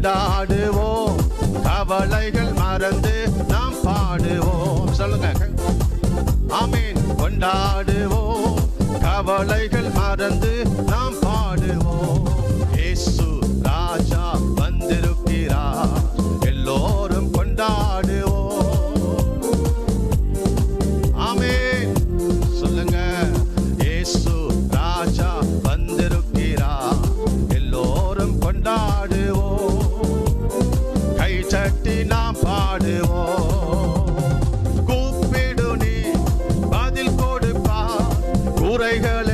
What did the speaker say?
கொண்டாடுவோம். கவலைகள் மறந்து நாம் பாடுவோம். சொல்லுங்க. ஆமீன். கொண்டாடுவோம். கவலைகள் மறந்து நாம் பாடுவோம். கூப்பிடு நீ பதில் கொடுப்பா. குறைகளை